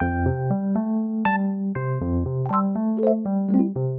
Thank you.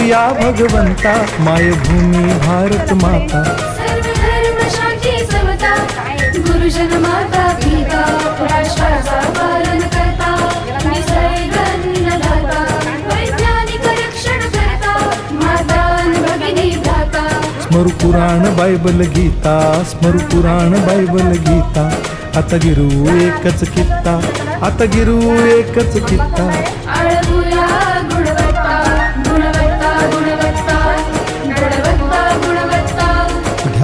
या भगवंता मायभूमी भारत माता। सर्व धर्म शांती समता गुरुजन माता पिता राष्ट्राचा पालन करता निसर्गन्नदाता वैज्ञानिक रक्षण करता माता भगिनी भ्राता। स्मरु पुराण बायबल गीता स्मरु पुराण बायबल गीता। आता गिरू एकच कित्ता आता गिरू एकच कित्ता।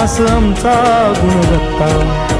ध्यास आमचा गुणवत्ता.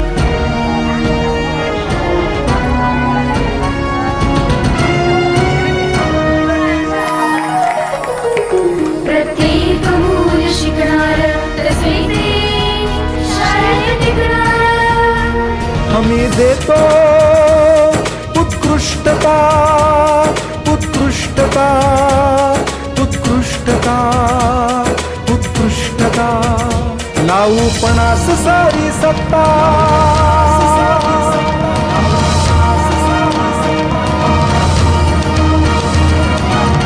हमी देतो उत्कृष्टता उत्कृष्टता उत्कृष्टता उत्कृष्टता. लावू पणास सारी सत्ता.